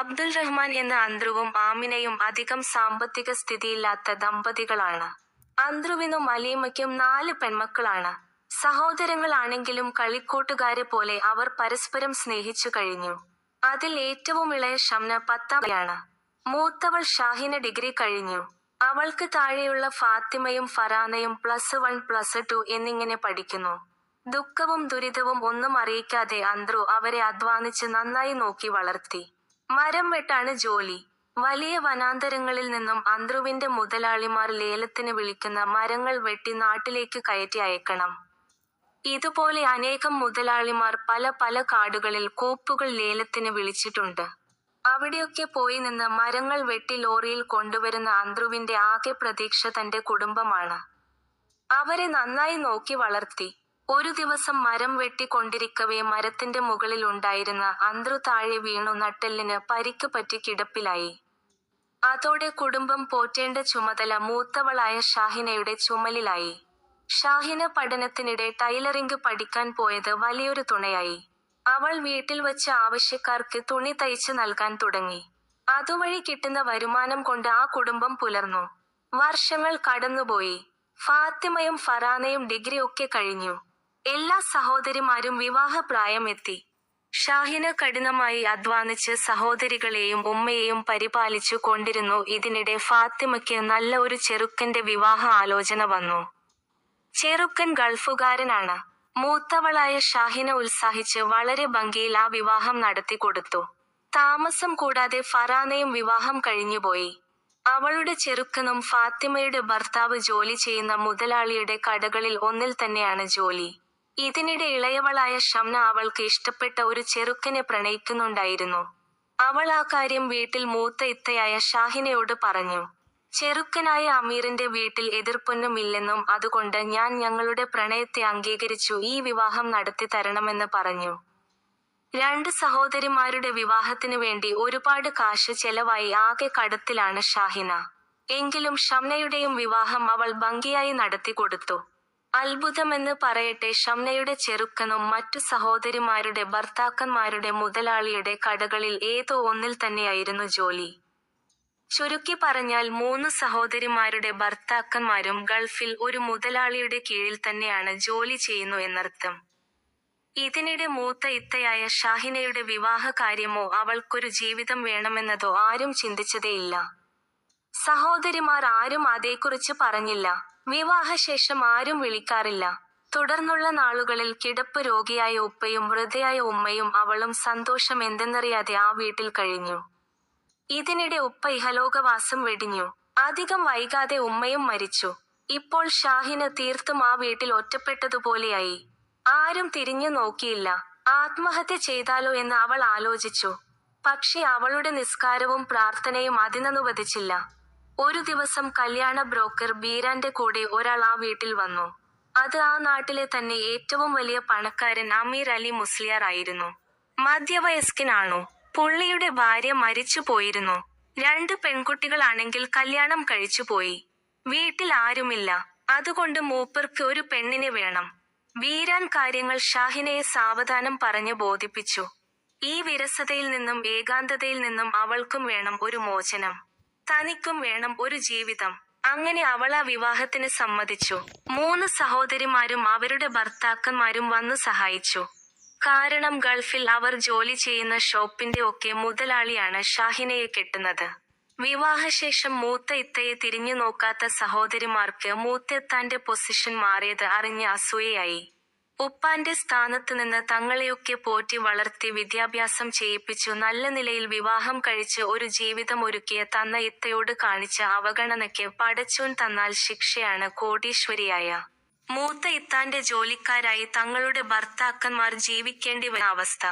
അബ്ദുൽ റഹ്മാൻ എന്ന അന്ത്രുവും ആമിനയും അധികം സാമ്പത്തിക സ്ഥിതിയില്ലാത്ത ദമ്പതികളാണ്. അന്ത്രുവിനും അലീമയ്ക്കും നാല് പെൺമക്കളാണ്. സഹോദരങ്ങളാണെങ്കിലും കളിക്കൂട്ടുകാരെ പോലെ അവർ പരസ്പരം സ്നേഹിച്ചു കഴിഞ്ഞു. അതിൽ ഏറ്റവും ഇളയ ഷംന പത്താമയാണ്. മൂത്തവൾ ഷാഹിന ഡിഗ്രി കഴിഞ്ഞു. അവൾക്ക് താഴെയുള്ള ഫാത്തിമയും ഫറാനയും പ്ലസ് വൺ പ്ലസ് ടു എന്നിങ്ങനെ പഠിക്കുന്നു. ദുഃഖവും ദുരിതവും ഒന്നും അറിയിക്കാതെ അന്ത്രു അവരെ അധ്വാനിച്ച് നന്നായി നോക്കി വളർത്തി. മരം വെട്ടാണ് ജോലി. വലിയ വനാന്തരങ്ങളിൽ നിന്നും അന്ത്രുവിന്റെ മുതലാളിമാർ ലേലത്തിന് വിളിക്കുന്ന മരങ്ങൾ വെട്ടി നാട്ടിലേക്ക് കയറ്റി അയക്കണം. ഇതുപോലെ അനേകം മുതലാളിമാർ പല പല കാടുകളിൽ കോപ്പുകൾ ലേലത്തിന് വിളിച്ചിട്ടുണ്ട്. അവിടെയൊക്കെ പോയി നിന്ന് മരങ്ങൾ വെട്ടി ലോറിയിൽ കൊണ്ടുവരുന്ന അന്ത്രുവിന്റെ ആകെ പ്രതീക്ഷ തന്റെ കുടുംബമാണ്. അവരെ നന്നായി നോക്കി വളർത്തി. ഒരു ദിവസം മരം വെട്ടിക്കൊണ്ടിരിക്കവേ മരത്തിന്റെ മുകളിൽ ഉണ്ടായിരുന്ന അന്ത്രു താഴെ വീണു നട്ടെല്ലിന് പരിക്ക് പറ്റി കിടപ്പിലായി. അതോടെ കുടുംബം പോറ്റേണ്ട ചുമതല മൂത്തവളായ ഷാഹിനയുടെ ചുമലിലായി. ഷാഹിന പഠനത്തിനിടെ ടൈലറിംഗ് പഠിക്കാൻ പോയത് വലിയൊരു തുണയായി. അവൾ വീട്ടിൽ വച്ച് ആവശ്യക്കാർക്ക് തുണി തയ്ച്ചു നൽകാൻ തുടങ്ങി. അതുവഴി കിട്ടുന്ന വരുമാനം കൊണ്ട് ആ കുടുംബം പുലർന്നു. വർഷങ്ങൾ കടന്നുപോയി. ഫാത്തിമയും ഫറാനയും ഡിഗ്രി ഒക്കെ കഴിഞ്ഞു. എല്ലാ സഹോദരിമാരും വിവാഹപ്രായമെത്തി ഷാഹിന കഠിനമായി അധ്വാനിച്ച് സഹോദരികളെയും ഉമ്മയെയും പരിപാലിച്ചു കൊണ്ടിരുന്നു. ഇതിനിടെ ഫാത്തിമയ്ക്ക് നല്ല ഒരു ചെറുക്കന്റെ വിവാഹ ആലോചന വന്നു. ചെറുക്കൻ ഗൾഫുകാരനാണ്. മൂത്തവളായ ഷാഹിന ഉത്സാഹിച്ച് വളരെ ഭംഗിയിൽ ആ വിവാഹം നടത്തി കൊടുത്തു. താമസം കൂടാതെ ഫറാനയും വിവാഹം കഴിഞ്ഞുപോയി. അവളുടെ ചെറുക്കനും ഫാത്തിമയുടെ ഭർത്താവ് ജോലി ചെയ്യുന്ന മുതലാളിയുടെ കടകളിൽ ഒന്നിൽ തന്നെയാണ് ജോലി. ഇതിനിടെ ഇളയവളായ ഷംന അവൾക്ക് ഇഷ്ടപ്പെട്ട ഒരു ചെറുക്കനെ പ്രണയിക്കുന്നുണ്ടായിരുന്നു. അവൾ ആ കാര്യം വീട്ടിൽ മൂത്ത ഇത്തയായ ഷാഹിനയോട് പറഞ്ഞു. ചെറുക്കനായ അമീറിന്റെ വീട്ടിൽ എതിർപ്പൊന്നുമില്ലെന്നും അതുകൊണ്ട് ഞാൻ ഞങ്ങളുടെ പ്രണയത്തെ അംഗീകരിച്ചു ഈ വിവാഹം നടത്തി തരണമെന്ന് പറഞ്ഞു. രണ്ട് സഹോദരിമാരുടെ വിവാഹത്തിനു വേണ്ടി ഒരുപാട് കാശ് ചെലവായി ആകെ കടത്തിലാണ് ഷാഹിന. എങ്കിലും ഷംനയുടെയും വിവാഹം അവൾ ഭംഗിയായി നടത്തി കൊടുത്തു അത്ഭുതമെന്ന് പറയട്ടെ ഷംനയുടെ ചെറുക്കനും മറ്റു സഹോദരിമാരുടെ ഭർത്താക്കന്മാരുടെ മുതലാളിയുടെ കടകളിൽ ഏതോ ഒന്നിൽ തന്നെയായിരുന്നു ജോലി. ചുരുക്കി പറഞ്ഞാൽ മൂന്ന് സഹോദരിമാരുടെ ഭർത്താക്കന്മാരും ഗൾഫിൽ ഒരു മുതലാളിയുടെ കീഴിൽ തന്നെയാണ് ജോലി ചെയ്യുന്നു എന്നർത്ഥം. ഇതിനിടെ മൂത്ത ഇത്തയായ ഷാഹിനയുടെ വിവാഹ കാര്യമോ അവൾക്കൊരു ജീവിതം വേണമെന്നതോ ആരും ചിന്തിച്ചതേയില്ല. സഹോദരിമാർ ആരും അതേക്കുറിച്ച് പറഞ്ഞില്ല. വിവാഹശേഷം ആരും വിളിക്കാറില്ല. തുടർന്നുള്ള നാളുകളിൽ കിടപ്പ് രോഗിയായ ഉപ്പയും വൃദ്ധയായ ഉമ്മയും അവളും സന്തോഷം എന്തെന്നറിയാതെ ആ വീട്ടിൽ കഴിഞ്ഞു. ഇതിനിടെ ഉപ്പ ഇഹലോകവാസം വെടിഞ്ഞു. അധികം വൈകാതെ ഉമ്മയും മരിച്ചു. ഇപ്പോൾ ഷാഹിന് തീർത്തും ആ വീട്ടിൽ ഒറ്റപ്പെട്ടതുപോലെയായി. ആരും തിരിഞ്ഞു നോക്കിയില്ല. ആത്മഹത്യ ചെയ്താലോ എന്ന് അവൾ ആലോചിച്ചു. പക്ഷെ അവളുടെ നിസ്കാരവും പ്രാർത്ഥനയും അതിനനുവദിച്ചില്ല ഒരു ദിവസം കല്യാണ ബ്രോക്കർ ബീരാന്റെ കൂടെ ഒരാൾ ആ വീട്ടിൽ വന്നു. അത് ആ നാട്ടിലെ തന്നെ ഏറ്റവും വലിയ പണക്കാരൻ അമീർ അലി മുസ്ലിയാർ ആയിരുന്നു. മധ്യവയസ്കനാണു. പുള്ളിയുടെ ഭാര്യ മരിച്ചു പോയിരുന്നു. രണ്ട് പെൺകുട്ടികളാണെങ്കിൽ കല്യാണം കഴിച്ചു പോയി. വീട്ടിൽ ആരുമില്ല. അതുകൊണ്ട് മൂപ്പർക്ക് ഒരു പെണ്ണിനെ വേണം. വീരാൻ കാര്യങ്ങൾ ഷാഹിനയെ സാവധാനം പറഞ്ഞു ബോധിപ്പിച്ചു. ഈ വിരസതയിൽ നിന്നും ഏകാന്തതയിൽ നിന്നും അവൾക്കും വേണം ഒരു മോചനം. തനിക്കും വേണം ഒരു ജീവിതം. അങ്ങനെ അവൾ ആ വിവാഹത്തിന് സമ്മതിച്ചു. മൂന്ന് സഹോദരിമാരും അവരുടെ ഭർത്താക്കന്മാരും വന്നു സഹായിച്ചു. കാരണം ഗൾഫിൽ അവർ ജോലി ചെയ്യുന്ന ഷോപ്പിന്റെ ഒക്കെ മുതലാളിയാണ് ഷാഹിനയെ കെട്ടുന്നത്. വിവാഹശേഷം മൂത്ത ഇത്തയെ തിരിഞ്ഞു നോക്കാത്ത സഹോദരിമാർക്ക് മൂത്തെത്താന്റെ പൊസിഷൻ മാറിയത് അറിഞ്ഞ് അസൂയയായി. ഉപ്പാന്റെ സ്ഥാനത്ത് നിന്ന് തങ്ങളെയൊക്കെ പോറ്റി വളർത്തി വിദ്യാഭ്യാസം ചെയ്യിപ്പിച്ചു. നല്ല നിലയിൽ വിവാഹം കഴിച്ച് ഒരു ജീവിതം ഒരുക്കിയ തന്ന ഇത്തയോട് കാണിച്ച അവഗണനയ്ക്ക് പടച്ചോൻ തന്നാൽ ശിക്ഷയാണ് കോടീശ്വരിയായ. മൂത്ത ഇത്താന്റെ ജോലിക്കാരായി തങ്ങളുടെ ഭർത്താക്കന്മാർ ജീവിക്കേണ്ടി വന്ന അവസ്ഥ.